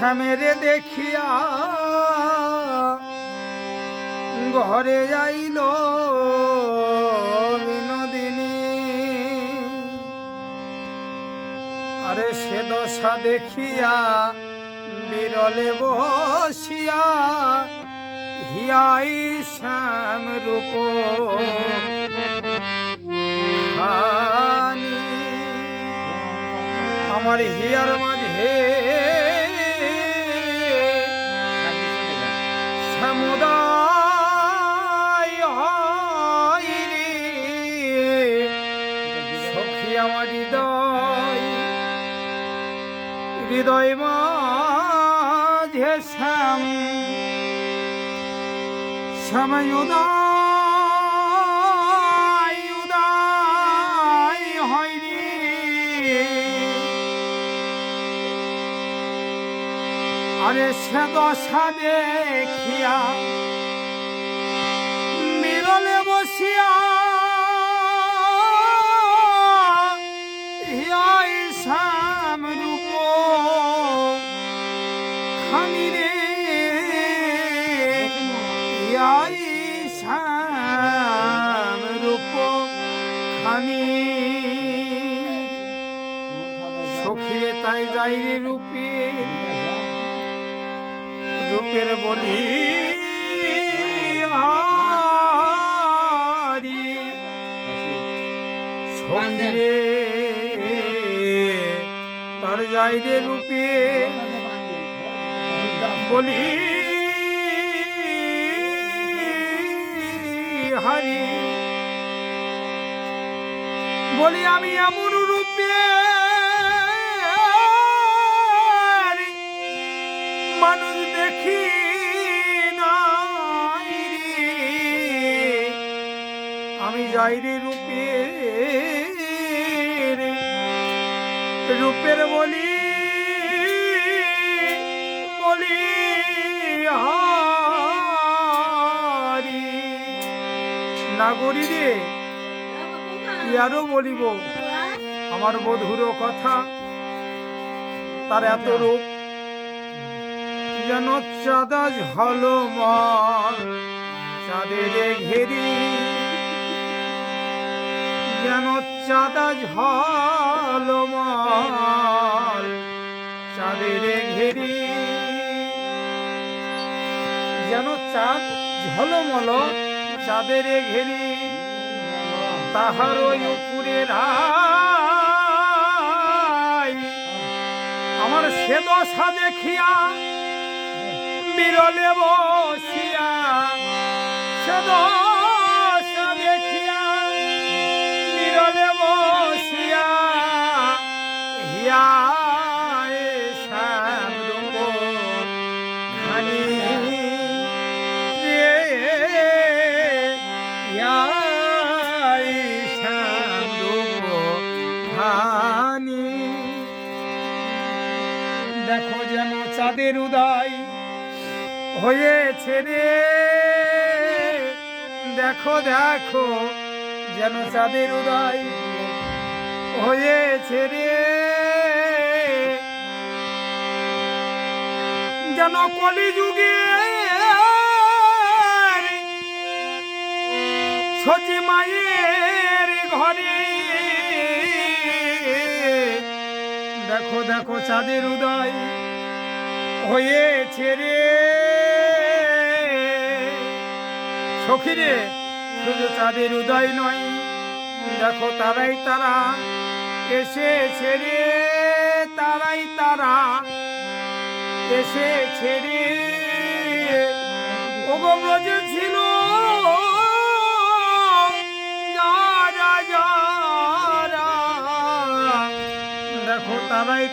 শ্যামেরে দেখিয়া ঘরে যাইল আরে সে দশা দেখিয়া বিরলে বসিয়া হিয়াই শ্যাম রূপ আমার হিয়ার মাঝে আমার হৃদয় হৃদয় মাঝে শ্যাম। সময় উদয় উদয় হয় রে আরে সে দশা দেখিয়া মিরলে বসিয়া শ্যাম রূপ খানি। সখিয়ে তাই যাই রে রূপে। রূপের বলি হারি। তার যাই রে রূপে। বলি হারি বলি আমি এমন রূপে মানুষ দেখি। আমি যাই রে রূপে রূপের বলি বলি নাগরী রে। কি আরও বলিব? আমার বধুর কথা, তার এত রূপ। যেন চাঁদা ঝলমল চাঁদের ঘেরি। যেন চাঁদা ঝলমল চাঁদের ঘেরি। যেন চাঁদ ঝলমল চাঁদের ঘেরি তাহার ওই উপরে আমার সে দশা দেখিয়া বিরলে বসিয়া সে দশা দেখো যেন চাঁদের উদয় হয়েছে রে। দেখো দেখো যেন চাঁদের উদয় হয়েছে রে। যেন কলিযুগে সচি মায়ের ঘরে দেখো দেখো চাঁদের উদয় হয়েছে রে। সখী রে শুধু চাঁদের উদয় নয়, দেখো তারাই তারা এসেছে রে, তারাই তারা এসেছে রে। ওগো ব্রজে ছিল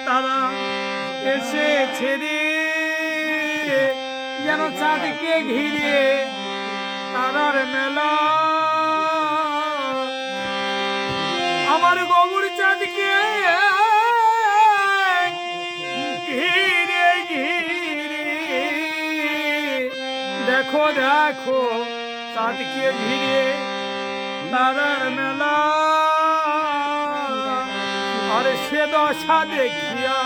তারা এসেছে রে। যেন চাঁদকে ঘিরে তারার মেলা। আমার গবুর চাঁদকে ঘিরে ঘিরে। দেখো দেখো, চাঁদকে ঘিরে তারার মেলা। আরে সে দশা দেখিয়া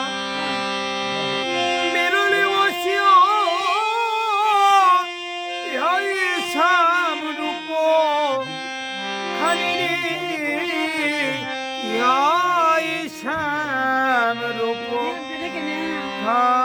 মেরুলি বসিও ইহাই রূপ। খানি ইহাই সাম রূপ। খা